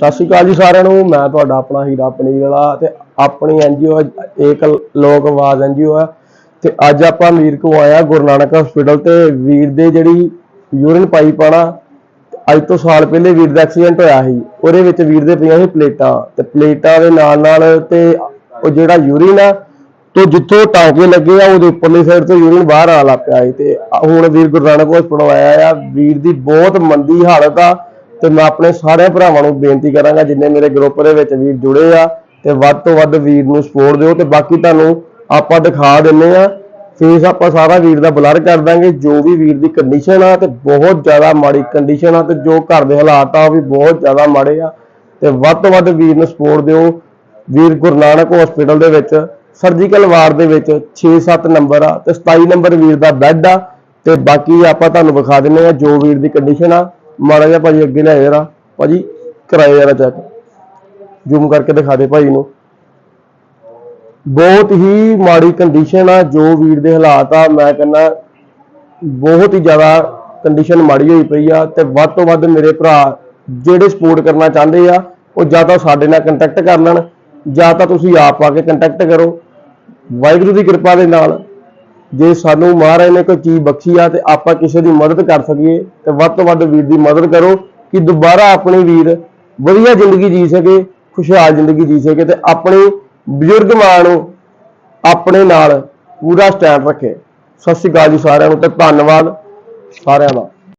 ਸਤਿ ਸ਼੍ਰੀ ਅਕਾਲ ਜੀ ਸਾਰਿਆਂ ਨੂੰ। ਮੈਂ ਤੁਹਾਡਾ ਆਪਣਾ ਹੀਰਾ ਪਨੀਰ ਵਾਲਾ ਤੇ ਆਪਣੀ ਐਨਜੀਓ ਏਕ ਲੋਕ ਆਵਾਜ਼ ਐਨਜੀਓ ਆ ਤੇ ਅੱਜ ਆਪਾਂ ਵੀਰ ਕੋ ਆਇਆ ਗੁਰੂ ਨਾਨਕ ਹਸਪੀਟਲ ਤੇ। ਵੀਰ ਦੇ ਜਿਹੜੀ ਯੂਰਿਨ ਪਾਈਪ ਆਣਾ ਅੱਜ ਤੋਂ ਸਾਲ ਪਹਿਲੇ ਵੀਰ ਦਾ ਐਕਸੀਡੈਂਟ ਹੋਇਆ ਸੀ। ਉਹਦੇ ਵਿੱਚ ਵੀਰ ਦੇ ਪਈਆਂ ਸੀ ਪਲੇਟਾਂ। ਤੇ ਪਲੇਟਾਂ ਦੇ ਨਾਲ ਨਾਲ ਤੇ ਉਹ ਜਿਹੜਾ ਯੂਰਿਨ ਆ, ਤੋਂ ਜਿੱਥੋਂ ਟਾਂਕੇ ਲੱਗੇ ਆ, ਉਹਦੇ ਉੱਪਰਲੀ ਸਾਈਡ ਤੋਂ ਯੂਰਿਨ ਬਾਹਰ ਆਣ ਲੱਗ ਪਿਆ ਸੀ। ਤੇ ਹੁਣ ਵੀਰ ਗੁਰੂ ਨਾਨਕ ਹਸਪਤਾਲ ਆਇਆ ਆ। ਵੀਰ ਦੀ ਬਹੁਤ ਮੰਦੀ ਹਾਲਤ ਆ। ਤੇ ਮੈਂ ਆਪਣੇ ਸਾਰੇ ਭਰਾਵਾਂ ਨੂੰ ਬੇਨਤੀ ਕਰਾਂਗਾ, ਜਿੰਨੇ ਮੇਰੇ ਗਰੁੱਪ ਦੇ ਵਿੱਚ ਵੀਰ ਜੁੜੇ ਆ, ਤੇ ਵੱਧ ਤੋਂ ਵੱਧ ਵੀਰ ਨੂੰ ਸਪੋਰਟ ਦਿਓ ਤੇ ਬਾਕੀ ਤੁਹਾਨੂੰ ਆਪਾਂ ਦਿਖਾ ਦਿੰਨੇ ਆ। ਫੇਸ ਆਪਾਂ ਸਾਰਾ ਵੀਰ ਦਾ ਬਲਰ ਕਰ ਦਾਂਗੇ, ਜੋ ਵੀ ਵੀਰ ਦੀ ਕੰਡੀਸ਼ਨ ਆ ਤੇ ਬਹੁਤ ਜ਼ਿਆਦਾ ਮਾੜੀ ਕੰਡੀਸ਼ਨ ਆ ਤੇ ਜੋ ਘਰ ਦੇ ਹਾਲਾਤ ਆ ਉਹ ਵੀ ਬਹੁਤ ਜ਼ਿਆਦਾ ਮਾੜੇ ਆ। ਤੇ ਵੱਧ ਤੋਂ ਵੱਧ ਵੀਰ ਨੂੰ ਸਪੋਰਟ ਦਿਓ। ਵੀਰ ਗੁਰੂ ਨਾਨਕ ਹਸਪੀਟਲ ਦੇ ਵਿੱਚ ਸਰਜੀਕਲ ਵਾਰਡ ਦੇ ਵਿੱਚ 6-7 ਨੰਬਰ ਆ ਤੇ 27 ਨੰਬਰ ਵੀਰ ਦਾ ਬੈੱਡ ਆ। ਤੇ ਬਾਕੀ ਆਪਾਂ ਤੁਹਾਨੂੰ ਵਿਖਾ ਦਿੰਨੇ ਆ ਜੋ ਵੀਰ ਦੀ ਕੰਡੀਸ਼ਨ ਆ। ਮਾੜਾ ਜਿਹਾ ਭਾਜੀ ਅੱਗੇ ਲੈ ਜਰਾ ਭਾਜੀ ਕਰਾਏ ਜਰਾ ਚੈੱਕ ਜ਼ੂਮ ਕਰਕੇ ਦਿਖਾ ਦੇ ਭਾਈ ਨੂੰ। ਬਹੁਤ ਹੀ ਮਾੜੀ ਕੰਡੀਸ਼ਨ ਆ, ਜੋ ਵੀਰ ਦੇ ਹਾਲਾਤ ਆ, ਮੈਂ ਕਹਿੰਦਾ ਬਹੁਤ ਹੀ ਜ਼ਿਆਦਾ ਕੰਡੀਸ਼ਨ ਮਾੜੀ ਹੋਈ ਪਈ ਆ ਤੇ ਵੱਧ ਤੋਂ ਵੱਧ ਮੇਰੇ ਭਰਾ ਜਿਹੜੇ ਸਪੋਰਟ ਕਰਨਾ ਚਾਹੁੰਦੇ ਆ, ਉਹ ਜਾਂ ਤਾਂ ਸਾਡੇ ਨਾਲ ਕੰਟੈਕਟ ਕਰ ਲੈਣ, ਜਾਂ ਤਾਂ ਤੁਸੀਂ ਆਪ ਆ ਕੇ ਕੰਟੈਕਟ ਕਰੋ। ਵਾਹਿਗੁਰੂ ਦੀ ਕਿਰਪਾ ਦੇ ਨਾਲ। ਜੇ ਸਾਨੂੰ ਮਹਾਰਾਜ ਨੇ ਕੋਈ ਚੀਜ਼ ਬਖਸ਼ੀ ਆ ਤੇ ਆਪਾਂ ਕਿਸੇ ਦੀ ਮਦਦ ਕਰ ਸਕੀਏ, ਤੇ ਵੱਧ ਤੋਂ ਵੱਧ ਵੀਰ ਦੀ ਮਦਦ ਕਰੋ ਕਿ ਦੁਬਾਰਾ ਆਪਣੀ ਵੀਰ ਵਧੀਆ ਜ਼ਿੰਦਗੀ ਜੀ ਸਕੇ, ਖੁਸ਼ਹਾਲ ਜ਼ਿੰਦਗੀ ਜੀ ਸਕੇ ਤੇ ਆਪਣੀ ਬਜ਼ੁਰਗ ਮਾਂ ਨੂੰ ਆਪਣੇ ਨਾਲ ਪੂਰਾ ਸਟੈਂਡ ਰੱਖੇ। ਸਤਿ ਸ਼੍ਰੀ ਅਕਾਲ ਜੀ ਸਾਰਿਆਂ ਨੂੰ ਤੇ ਧੰਨਵਾਦ ਸਾਰਿਆਂ ਦਾ।